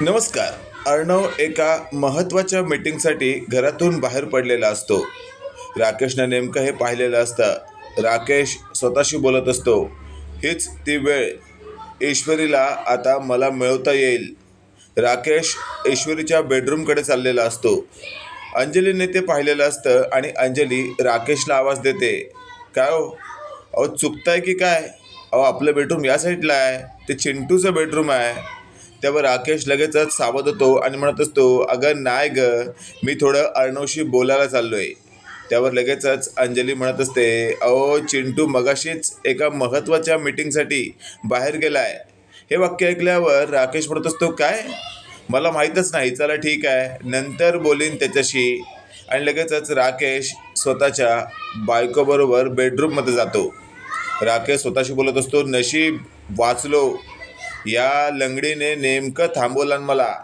नमस्कार. अर्णव एका महत्त्वाच्या मीटिंगसाठी घरातून बाहेर पडलेला असतो. राकेशनं नेमकं हे पाहिलेलं असतं. राकेश स्वतःशी बोलत असतो. हीच ती वेळ. ईश्वरीला आता मला मिळवता येईल. राकेश ईश्वरीच्या बेडरूमकडे चाललेला असतो. अंजलीने ते पाहिलेलं असतं आणि अंजली राकेशला आवाज देते. काय हो? अहो चुकताय की काय? अहो आपलं बेडरूम या साईडला आहे. ते चिंटूचं बेडरूम आहे. त्यावर राकेश लगेचच सावध होतो आणि म्हणत असतो अगं नाही ग मी थोडं अर्णवशी बोलायला चाललो आहे त्यावर लगेचच अंजली म्हणत असते अहो चिंटू मगाशीच एका महत्त्वाच्या मीटिंगसाठी बाहेर गेला आहे हे वाक्य ऐकल्यावर राकेश म्हणत असतो काय? मला माहीतच नाही चला ठीक आहे नंतर बोलीन त्याच्याशी. आणि लगेचच राकेश स्वतःच्या बायकोबरोबर बेडरूममध्ये जातो. राकेश स्वतःशी बोलत असतो नशीब वाचलो या लंगडीने नेमकं थांबवलं मला.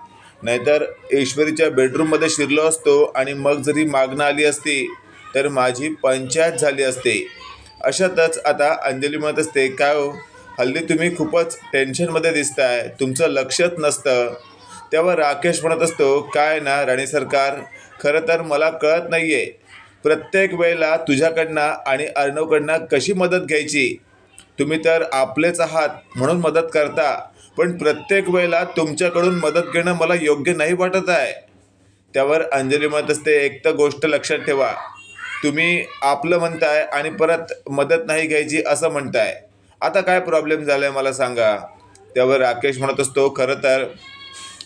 नाहीतर ईश्वरीच्या बेडरूममध्ये शिरलो असतो आणि मग जरी मागणं आली असती तर माझी पंचायत झाली असते. अशातच आता अंजली म्हणत असते काय हो? हल्ली तुम्ही खूपच टेन्शनमध्ये दिसताय. तुमचं लक्षच नसतं. तेव्हा राकेश म्हणत असतो काय ना राणी सरकार खरं तर मला कळत नाही आहे प्रत्येक वेळेला तुझ्याकडनं आणि अर्णवकडनं कशी मदत घ्यायची? तुम्ही तर आपलेच आहात म्हणून मदत करता. पण प्रत्येक वेळेला तुमच्याकडून मदत घेणं मला योग्य नाही वाटत आहे. त्यावर अंजली म्हणत असते एक तर गोष्ट लक्षात ठेवा. तुम्ही आपलं म्हणताय आणि परत मदत नाही घ्यायची असं म्हणताय. आता काय प्रॉब्लेम झाला आहे मला सांगा. त्यावर राकेश म्हणत असतो खरं तर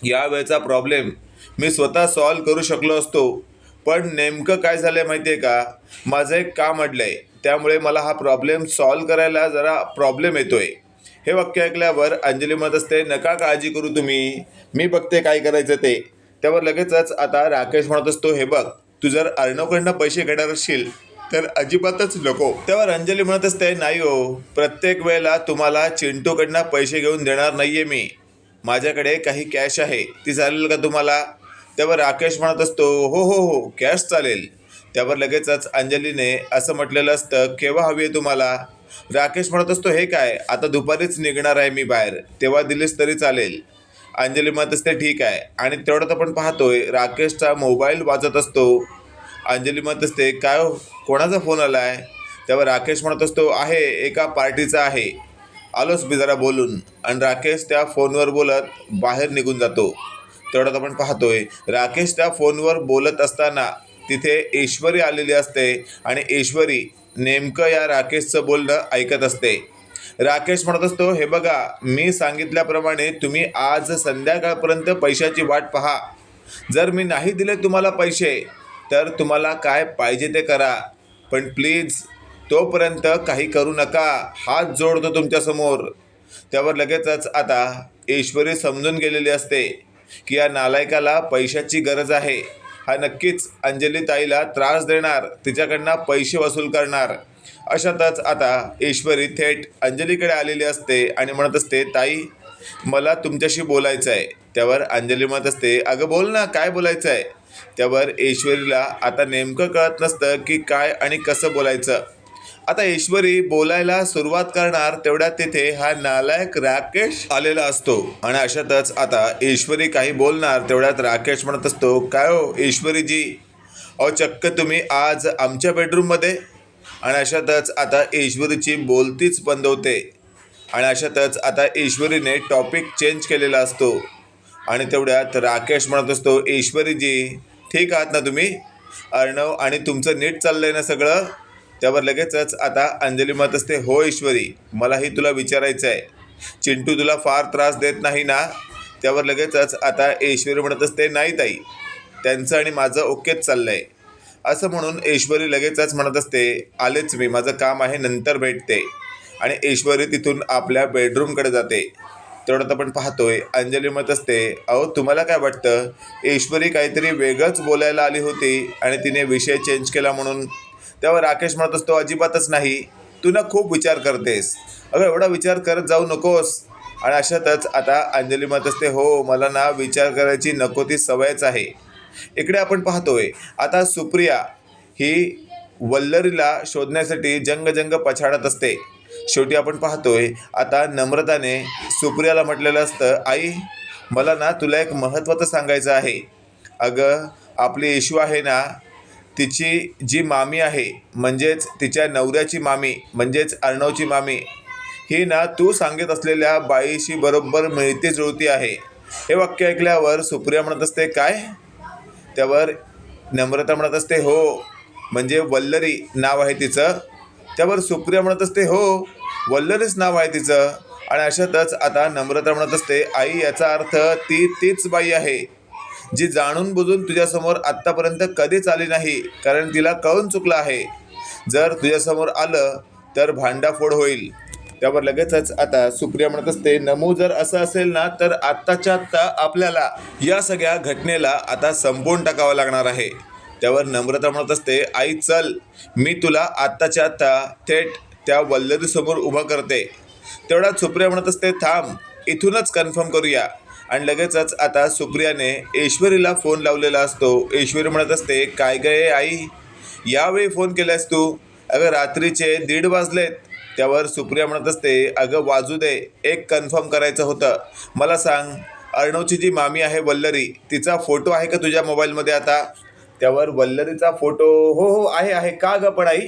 या वेळचा प्रॉब्लेम मी स्वतः सॉल्व करू शकलो असतो. पण नेमकं काय झालं आहे माहिती आहे का? माझं एक काम अडलं आहे त्यामुळे मला हा प्रॉब्लेम सॉल्व करायला जरा प्रॉब्लेम येतो आहे हे वाक्य ऐकल्यावर अंजली म्हणत असते नका काळजी करू तुम्ही. मी बघते काय करायचं ते. त्यावर लगेचच आता राकेश म्हणत असतो हे बघ तू जर अर्णवकडनं पैसे घेणार असशील तर अजिबातच नको. त्यावर अंजली म्हणत असते नाही हो प्रत्येक वेळेला तुम्हाला चिंटूकडनं पैसे घेऊन देणार नाही आहे मी. माझ्याकडे काही कॅश आहे. ती चालेल का तुम्हाला? त्यावर राकेश म्हणत असतो हो हो हो कॅश चालेल. त्यावर लगेचच अंजलीने असं म्हटलेलं असतं केव्हा हवी आहे तुम्हाला? राकेश म्हणत असतो हे काय? आता दुपारीच निघणार आहे मी बाहेर. तेव्हा दिलीस तरी चालेल. अंजली म्हणत असते ठीक आहे. आणि तेवढ्यात आपण पाहतोय राकेशचा मोबाईल वाजत असतो. अंजली म्हणत असते काय हो? कोणाचा फोन आला आहे तेव्हा राकेश म्हणत असतो आहे एका पार्टीचा आहे. आलोच मी जरा बोलून. आणि राकेश त्या फोनवर बोलत बाहेर निघून जातो. तेवढ्यात आपण पाहतोय राकेश त्या फोनवर बोलत असताना तिथे ईश्वरी आलेली असते. आणि ईश्वरी नेमकं या राकेशचं बोलणं ऐकत असते. राकेश म्हणत असतो हे बघा मी सांगितल्याप्रमाणे तुम्ही आज संध्याकाळपर्यंत पैशाची वाट पहा. जर मी नाही दिले तुम्हाला पैसे तर तुम्हाला काय पाहिजे ते करा. पण प्लीज तोपर्यंत काही करू नका. हात जोडतो तुमच्यासमोर त्यावर लगेचच आता ईश्वरी समजून गेलेली असते की या नालायकाला पैशाची गरज आहे. हा नक्कीच अंजली ताईला त्रास देणार तिच्याकडनं पैसे वसूल करणार. अशातच आता ईश्वरी थेट अंजलीकडे आलेली असते आणि म्हणत असते ताई मला तुमच्याशी बोलायचं आहे त्यावर अंजली म्हणत असते अगं बोल ना काय बोलायचं आहे त्यावर ईश्वरीला आता नेमकं कळत नसतं की काय आणि कसं बोलायचं. आता ईश्वरी बोलायला सुरुवात करणार तेवढ्यात तिथे हा नालायक राकेश आलेला असतो. आणि अशातच आता ईश्वरी काही बोलणार तेवढ्यात राकेश म्हणत असतो काय हो ईश्वरीजी? अहो चक्क तुम्ही आज आमच्या बेडरूममध्ये आणि अशातच आता ईश्वरीची बोलतीच बंद होते. आणि अशातच आता ईश्वरीने टॉपिक चेंज केलेला असतो. आणि तेवढ्यात राकेश म्हणत असतो ईश्वरीजी ठीक आहात ना तुम्ही? अर्णव आणि तुमचं नीट चाललं आहे ना सगळं? त्यावर लगेचच आता अंजली म्हणत असते हो ईश्वरी मलाही तुला विचारायचं आहे चिंटू तुला फार त्रास देत नाही ना? त्यावर लगेचच आता ईश्वरी म्हणत असते नाही ताई त्यांचं आणि माझं ओकेच चाललं आहे असं म्हणून ईश्वरी लगेचच म्हणत असते आलेच मी माझं काम आहे नंतर भेटते. आणि ईश्वरी तिथून आपल्या बेडरूमकडे जाते. तेवढ्यात आपण पाहतोय अंजली म्हणत असते अहो तुम्हाला काय वाटतं? ईश्वरी काहीतरी वेगळंच बोलायला आली होती आणि तिने विषय चेंज केला म्हणून तेव्हा राकेश म्हणत असतो अजिबातच नाही. तू ना खूप विचार करतेस. अगं एवढा विचार करत जाऊ नकोस. आणि अशातच आता अंजली म्हणत असते हो मला ना विचार करायची नको ती सवयच आहे. इकडे आपण पाहतोय आता सुप्रिया ही वल्लरीला शोधण्यासाठी जंग जंग पछाडत असते. शेवटी आपण पाहतोय आता नम्रताने सुप्रियाला म्हटलेलं असतं आई मला ना तुला एक महत्त्वाचं सांगायचं आहे. अगं आपली इशू आहे ना तिची जी मामी आहे म्हणजेच तिच्या नवऱ्याची मामी म्हणजेच अर्णवची मामी ही ना तू सांगत असलेल्या बाईशी बरोबर मिळती जुळती आहे. हे वाक्य ऐकल्यावर सुप्रिया म्हणत असते काय? त्यावर नम्रता म्हणत असते हो. म्हणजे वल्लरी नाव आहे तिचं. त्यावर सुप्रिया म्हणत असते हो. वल्लरीच नाव आहे तिचं. आणि अशातच आता नम्रता म्हणत असते आई याचा अर्थ ती तीच बाई आहे. जी जाणून बुजून तुझ्यासमोर आत्तापर्यंत कधीच आली नाही कारण तिला कळून चुकलं आहे. जर तुझ्यासमोर आलं तर भांडाफोड होईल. त्यावर लगेचच आता सुप्रिया म्हणत असते नमू जर असं असेल ना तर आत्ताच्या आत्ता आपल्याला या सगळ्या घटनेला आता संपवून टाकावं लागणार आहे. त्यावर नम्रता म्हणत असते आई चल. मी तुला आत्ताच्या आत्ता थेट त्या वल्लरीसमोर उभं करते. तेवढ्यात सुप्रिया म्हणत असते थांब. इथूनच कन्फर्म करूया. आणि लगेचच आता सुप्रियाने ऐश्वरीला फोन लावलेला असतो. ऐश्वरी म्हणत असते काय गये आई? यावेळी फोन केलास तू? अगं रात्रीचे दीड वाजलेत. त्यावर सुप्रिया म्हणत असते अगं वाजू दे एक कन्फर्म करायचं होतं. मला सांग अर्णवची जी मामी आहे वल्लरी तिचा फोटो आहे का तुझ्या मोबाईलमध्ये आता? त्यावर वल्लरीचा फोटो हो हो आहे आहे. का ग पण आई?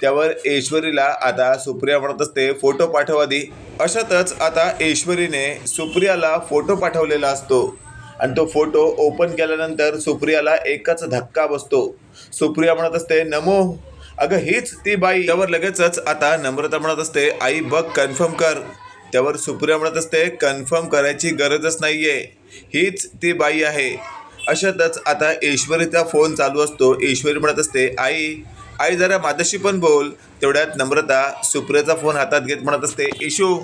त्यावर ऐश्वरीला आता सुप्रिया म्हणत असते फोटो पाठवा दी. अशातच आता ऐश्वरीने सुप्रियाला फोटो पाठवलेला असतो. आणि तो फोटो ओपन केल्यानंतर सुप्रियाला एकच धक्का बसतो. सुप्रिया म्हणत असते नमो. अगं हीच ती बाई. त्यावर लगेचच आता नम्रता म्हणत असते आई बघ कन्फर्म कर. त्यावर सुप्रिया म्हणत असते कन्फर्म करायची गरजच नाहीये. हीच ती बाई आहे. अशातच आता ऐश्वरीचा फोन चालू असतो. ईश्वरी म्हणत असते आई आई जरा माझ्याशी पण बोल. तेवढ्यात नम्रता सुप्रियाचा फोन हातात घेत म्हणत असते इशू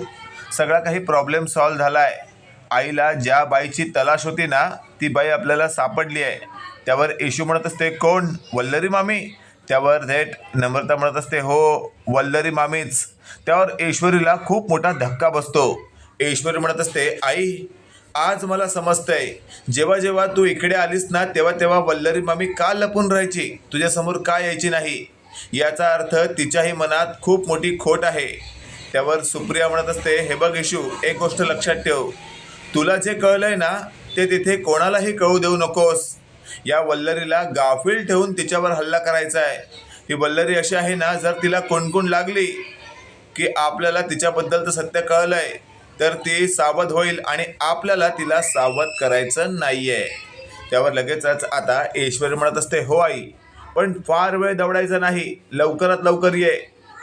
सगळा काही प्रॉब्लेम सॉल्व्ह झाला आहे आईला ज्या बाईची तलाश होती ना ती बाई आपल्याला सापडली आहे. त्यावर इशू म्हणत असते कोण? वल्लरी मामी? त्यावर थेट नम्रता म्हणत असते हो वल्लरी मामीच. त्यावर ऐश्वरीला खूप मोठा धक्का बसतो. ऐश्वरी म्हणत असते आई आज मला समजतंय. जेव्हा जेव्हा तू इकडे आलीस ना तेव्हा तेव्हा वल्लरी मामी का लपून राहायची? तुझ्यासमोर का यायची नाही? याचा अर्थ तिच्याही मनात खूप मोठी खोट आहे. त्यावर सुप्रिया म्हणत असते हे बघ इशू एक गोष्ट लक्षात ठेव. तुला जे कळलंय ना ते तिथे कोणालाही कळू देऊ नकोस. या वल्लरीला गाफील ठेवून तिच्यावर हल्ला करायचा आहे. ही वल्लरी अशी आहे ना जर तिला कोणकोण लागली की आपल्याला तिच्याबद्दलचं सत्य कळलंय. तर ती सावध होईल आणि आपल्याला तिला सावध करायचं नाही आहे त्यावर लगेचच आता ऐश्वरी म्हणत असते हो आई पण फार वेळ दवडायचा नाही लवकरात लवकर ये.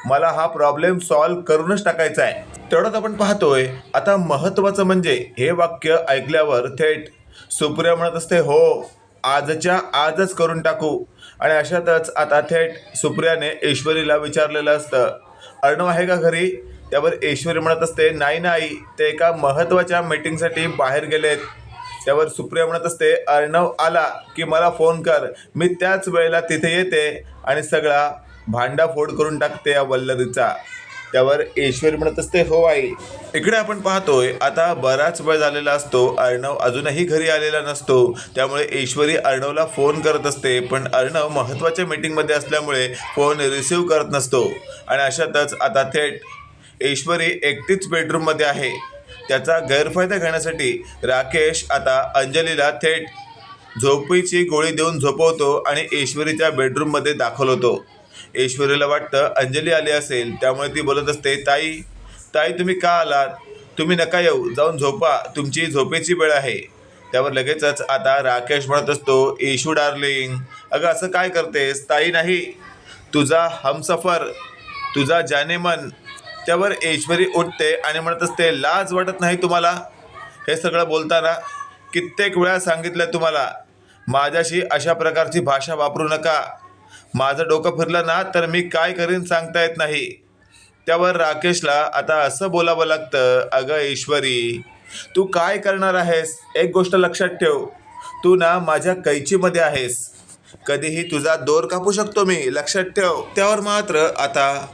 मला हा प्रॉब्लेम सॉल्व्ह करूनच टाकायचा आहे. तेवढंच आपण पाहतोय आता महत्त्वाचं म्हणजे हे वाक्य ऐकल्यावर थेट सुप्रिया म्हणत असते हो आजच्या आजच करून टाकू. आणि अशातच आता थेट सुप्रियाने ऐश्वरीला विचारलेलं असतं अर्णव आहे का घरी? त्यावर ऐश्वरी म्हणत असते नाही नाही ते एका महत्त्वाच्या मीटिंगसाठी बाहेर गेलेत. त्यावर सुप्रिया म्हणत असते अर्णव आला की मला फोन कर मी त्याच वेळेला तिथे येते आणि सगळा भांडाफोड करून टाकते या वल्लरीचा त्यावर ऐश्वरी म्हणत असते हो आई. इकडे आपण पाहतोय आता बराच वेळ झालेला असतो अर्णव अजूनही घरी आलेला नसतो. त्यामुळे ऐश्वरी अर्णवला फोन करत असते पण अर्णव महत्त्वाच्या मीटिंगमध्ये असल्यामुळे फोन रिसीव करत नसतो. आणि अशातच आता थेट ऐश्वरी एकटीच बेडरूममध्ये आहे. त्याचा गैरफायदा घेण्यासाठी राकेश आता अंजलीला थेट झोपीची गोळी देऊन झोपवतो आणि ऐश्वरीच्या बेडरूममध्ये दाखल होतो. ऐश्वरीला वाटतं अंजली आली असेल त्यामुळे ती बोलत असते ताई ताई तुम्ही का आलात? तुम्ही नका येऊ जाऊन झोपा तुमची झोपेची वेळ आहे. त्यावर लगेचच आता राकेश म्हणत असतो येशू डार्लिंग अगं असं काय करतेस? ताई नाही. तुझा हमसफर तुझा जानेमन त्यावर ऐश्वरी उठते आणि म्हणत असते लाज वाटत नाही तुम्हाला? हे सगळं बोलताना कित्येक वेळा सांगितलं तुम्हाला. माझ्याशी अशा प्रकारची भाषा वापरू नका. माझं डोकं फिरलं ना तर मी काय करीन सांगता येत नाही. त्यावर राकेशला आता असं बोलावं लागतं अगं ईश्वरी तू काय करणार आहेस? एक गोष्ट लक्षात ठेव. तू ना माझ्या कैचीमध्ये आहेस. कधीही तुझा दोर कापू शकतो मी लक्षात ठेव. त्यावर मात्र आता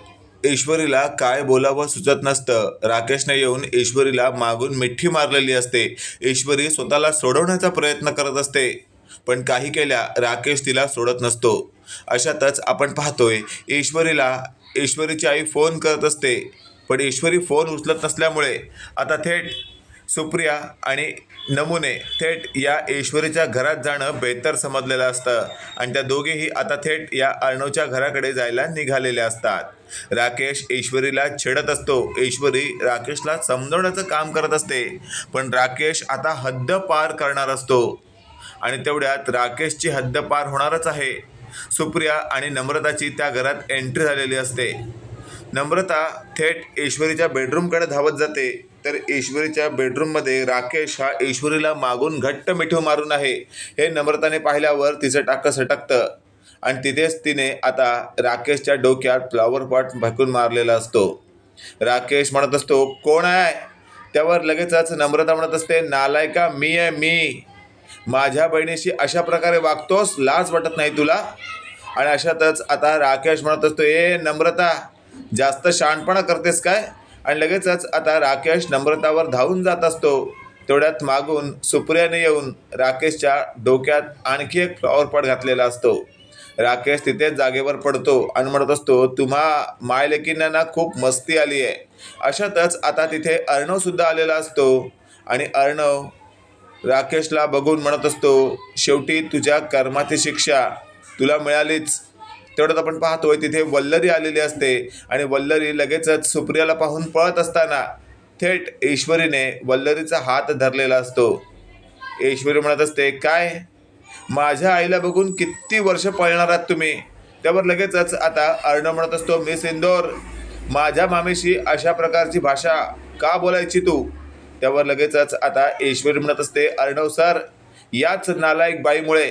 ईश्वरीला काय बोलावं सुचत नसतं. राकेशने येऊन ईश्वरीला मागून मिठी मारलेली असते. ईश्वरी स्वतःला सोडवण्याचा प्रयत्न करत असते. पण काही केल्या राकेश तिला सोडत नसतो. अशातच आपण पाहतोय ईश्वरीला ईश्वरीची आई फोन करत असते. पण ईश्वरी फोन उचलत नसल्यामुळे. आता थेट सुप्रिया आणि नमुने थेट या ईश्वरीच्या घरात जाणं बेहतर समजलेलं असतं. आणि त्या दोघेही आता थेट या अर्णवच्या घराकडे जायला निघालेले असतात. राकेश ईश्वरीला छेडत असतो. ईश्वरी राकेशला समजवण्याचं काम करत असते. पण राकेश आता हद्द पार करणार असतो. आणि तेवढ्यात राकेशची हद्द पार होणारच आहे. सुप्रिया आणि नम्रताची त्या घरात एंट्री झालेली असते. नम्रता थेट ईश्वरीच्या बेडरूमकडे धावत जाते. तर ईश्वरीच्या बेडरूममध्ये राकेश हा ईश्वरीला मागून घट्ट मिठू मारून आहे. हे नम्रताने पाहिल्यावर तिचं टाकं सटकतं. आणि तिथेच तिने आता राकेशच्या डोक्यात फ्लॉवर पॉट भकून मारलेला असतो. राकेश म्हणत असतो कोण आहे? त्यावर लगेचच नम्रता म्हणत असते नालायका मी आहे मी. माझ्या बहिणीशी अशा प्रकारे वागतोस लाज वाटत नाही तुला? आणि अशातच आता राकेश म्हणत असतो ए नम्रता जास्त शहाणपणा करतेस काय? आणि लगेचच आता राकेश नम्रतावर धावून जात असतो. तेवढ्यात मागून सुप्रियाने येऊन राकेशच्या डोक्यात आणखी एक फ्लॉवरपॉट घातलेला असतो. राकेश तिथेच जागेवर पडतो आणि म्हणत असतो तुम्हा मायलेकींना ना खूप मस्ती आली आहे. अशातच आता तिथे अर्णवसुद्धा आलेला असतो. आणि अर्णव राकेशला बघून म्हणत असतो शेवटी तुझ्या कर्माची शिक्षा तुला मिळालीच. तेवढ्यात आपण पाहतोय तिथे वल्लरी आलेली असते आणि वल्लरी लगेचच सुप्रियाला पाहून पळत असताना थेट ईश्वरीने वल्लरीचा हात धरलेला असतो. ईश्वरी म्हणत असते काय? माझ्या आईला बघून किती वर्ष पळणार आहात तुम्ही? त्यावर लगेचच आता अर्णव म्हणत असतो मिस इंदोर माझ्या मामीशी अशा प्रकारची भाषा का बोलायची तू? त्यावर लगेचच आता ईश्वरी म्हणत असते अर्णव सर याच नालायक बाईमुळे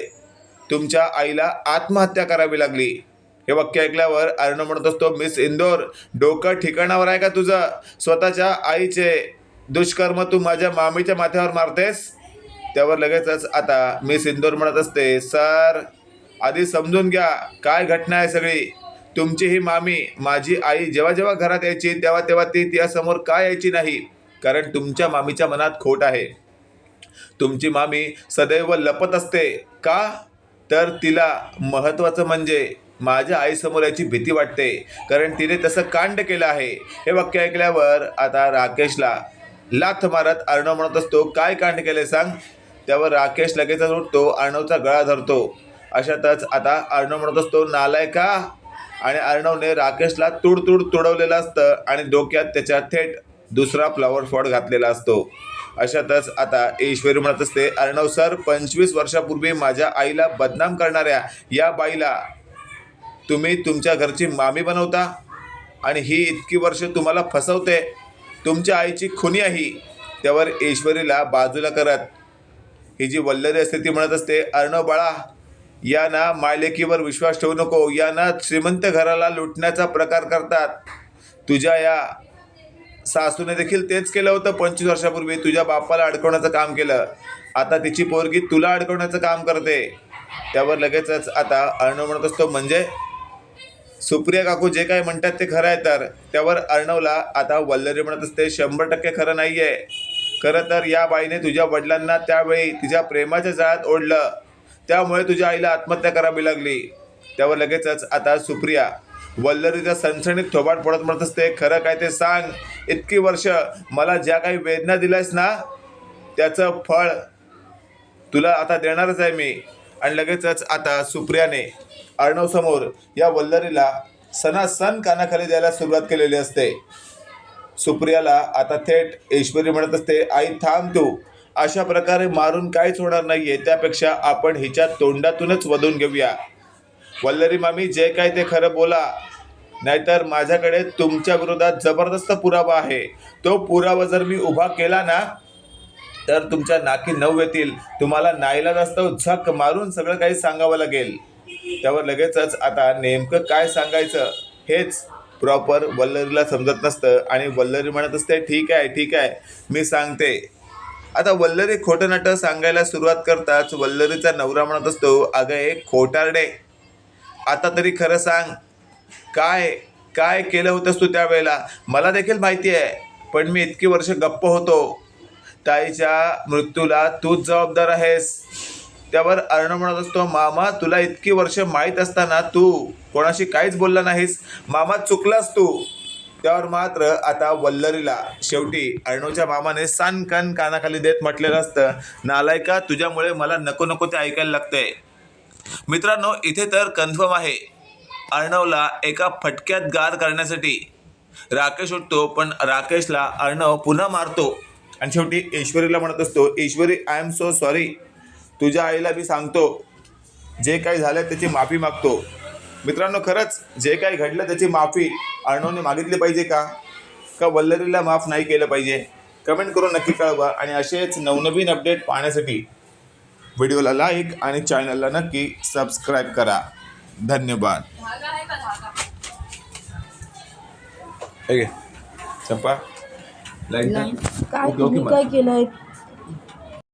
तुमच्या आईला आत्महत्या करावी लागली. हे वाक्य ऐकल्यावर अर्णव म्हणत असतो मिस इंदोर डोकं ठिकाणावर आहे का तुझं? स्वतःच्या आईचे दुष्कर्म तू माझ्या मामीच्या माथ्यावर मारतेस? त्यावर लगेचच आता मिस इंदोर म्हणत असते सर आधी समजून घ्या काय घटना आहे सगळी? तुमची ही मामी माझी आई जेव्हा जेव्हा घरात यायची तेव्हा तेव्हा ती तिच्यासमोर का यायची नाही? कारण तुमच्या मामीच्या मनात खोट आहे. तुमची मामी सदैव लपत असते. का? तर तिला महत्त्वाचं म्हणजे माझ्या आईसमोर याची भीती वाटते कारण तिने तसं कांड केलं आहे. हे वाक्य ऐकल्यावर आता राकेशला लाथ मारत अर्णव म्हणत असतो काय कांड केले सांग? त्यावर राकेश लगेचच उठतो अर्णवचा गळा धरतो. अशातच आता अर्णव म्हणत असतो नालायका आणि अर्णवने राकेशला तुडतुड तुडवलेलं असतं आणि डोक्यात त्याच्या थेट दुसरा फ्लॉवर फॉड घातलेला असतो. अशातच आता ईश्वरी म्हणत असते अर्णव सर पंचवीस वर्षापूर्वी माझ्या आईला बदनाम करणाऱ्या या बाईला तुम्ही तुमच्या घरची मामी बनवता आणि ही इतकी वर्ष तुम्हाला फसवते. तुमच्या आईची खुनी आहे ही. त्यावर ईश्वरीला बाजूला करत. ही जी वल्लरी असते ती म्हणत असते अर्णव बाळा या ना मायलेकीवर विश्वास ठेवू नको. या ना श्रीमंत घराला लुटण्याचा प्रकार करतात. तुझ्या या सासूने देखील तेच केलं होतं पंचवीस वर्षापूर्वी. तुझ्या बापाला अडकवण्याचं काम केलं. आता तिची पोरगी तुला अडकवण्याचं काम करते. त्यावर लगेचच आता अर्णव म्हणत असतो म्हणजे सुप्रिया काकू जे काय म्हणतात ते खरं आहे तर. त्यावर अर्णवला आता वल्लरी म्हणत असते शंभर टक्के खरं नाही आहे खरं तर या बाईने तुझ्या वडिलांना त्यावेळी तिच्या प्रेमाच्या जाळ्यात ओढलं. त्यामुळे तुझ्या आईला आत्महत्या करावी लागली. त्यावर लगेचच आता सुप्रिया वल्लरीचा सणसणीत थोबाट पडत म्हणत असते खरं काय ते सांग. इतकी वर्ष मला ज्या काही वेदना दिल्यास ना त्याचं फळ तुला आता देणारच आहे मी. आणि लगेचच आता सुप्रियाने अर्णवसमोर या वल्लरीला सणासण कानाखाली द्यायला सुरुवात केलेली असते. सुप्रियाला आता थेट ईश्वरी म्हणत असते आई थांब तू. अशा प्रकारे मारून काहीच होणार नाहीये. त्यापेक्षा आपण हिच्या तोंडातूनच वधून घेऊया. वल्लरी मामी जे काय ते खरं बोला. नाहीतर माझ्याकडे तुमच्या विरोधात जबरदस्त पुरावा आहे. तो पुरावा जर मी उभा केला ना तर तुमच्या नाकी नऊ येतील. तुम्हाला नाईला जास्त झक मारून सगळं काही सांगावं लागेल. त्यावर लगेचच आता नेमकं काय सांगायचं हेच प्रॉपर वल्लरीला समजत नसतं आणि वल्लरी म्हणत असते ठीक आहे ठीक आहे मी सांगते. आता वल्लरी खोटं नाटं सांगायला सुरुवात करताच वल्लरीचा नवरा म्हणत असतो अगं एक खोटारडे आता तरी खरं सांग काय काय केलं होतंस तू त्यावेळेला? मला देखील माहिती आहे पण मी इतकी वर्ष गप्प होतो ताईच्या मृत्यूला तूच जबाबदार आहेस. त्यावर अर्णव म्हणत असतो मामा तुला इतकी वर्ष माहीत असताना तू कोणाशी काहीच बोलला नाहीस. मामा चुकलास तू. त्यावर मात्र आता वल्लरीला शेवटी अर्णवच्या मामाने सानकन कानाखाली देत म्हटलेलं असतं नालायका तुझ्यामुळे मला नको नको ते ऐकायला लागतंय. मित्रांनो इथे तर कन्फर्म आहे. अर्णवला एका फटक्यात गार करण्यासाठी राकेश उठतो पण राकेशला अर्णव पुन्हा मारतो. आणि शेवटी ईश्वरीला म्हणत असतो Ishwari I am so sorry तुझ्या आईला मी सांगतो जे काही झालं त्याची माफी मागतो. मित्रांनो खरंच जे काही घडलं त्याची माफी अर्णवने मागितली पाहिजे का? का वल्लरीला माफ नाही केलं पाहिजे? कमेंट करून नक्की कळवा आणि असेच नवनवीन अपडेट पाहण्यासाठी व्हिडिओला लाईक आणि चॅनलला नक्की सबस्क्राईब करा. धन्यवाद. ठीक आहे चंपा. लाइट नाही काय ओके, ओके,